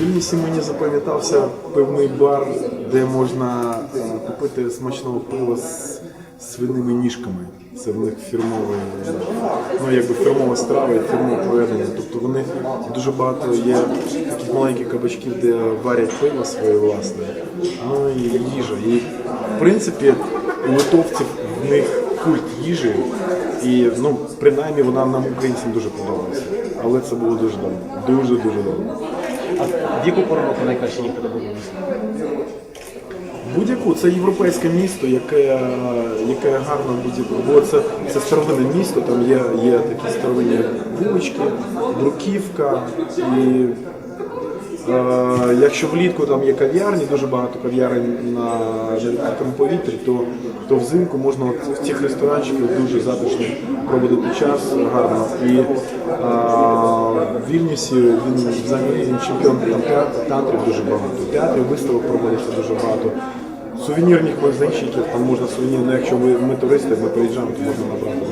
В Вільнюсі мені запам'ятався певний бар, де можна е, купити смачного пива з свиними ніжками. Це в них фірмове, ну якби фірмова страва і фірмове проведення. Тобто вони дуже багато є таких маленьких кабачків, де варять пиво своє власне. Ну і їжа. І в принципі у литовців в них культ їжі. І ну, принаймні вона нам українцям дуже подобається. Але це було дуже давно. Дуже дуже давно. А в яку пору року найкраще їхати до? Будь-яку це європейське місто, яке, яке гарно будь-яку. Бо це, це старовинне місто, там є, є такі старовинні вулички, бруківка. І е, якщо влітку там є кав'ярні, дуже багато кав'ярень на відкритому повітрі, то, то взимку можна от в цих ресторанчиках дуже затишно проводити час гарно. І е, в Вільнюсі він взагалі чемпіон театрів, дуже багато. Театрів виставок проводиться дуже багато. Сувенірних магазинчиків, там можна сувенір, ну якщо ми, ми туристи, ми приїжджаємо, то можна набрати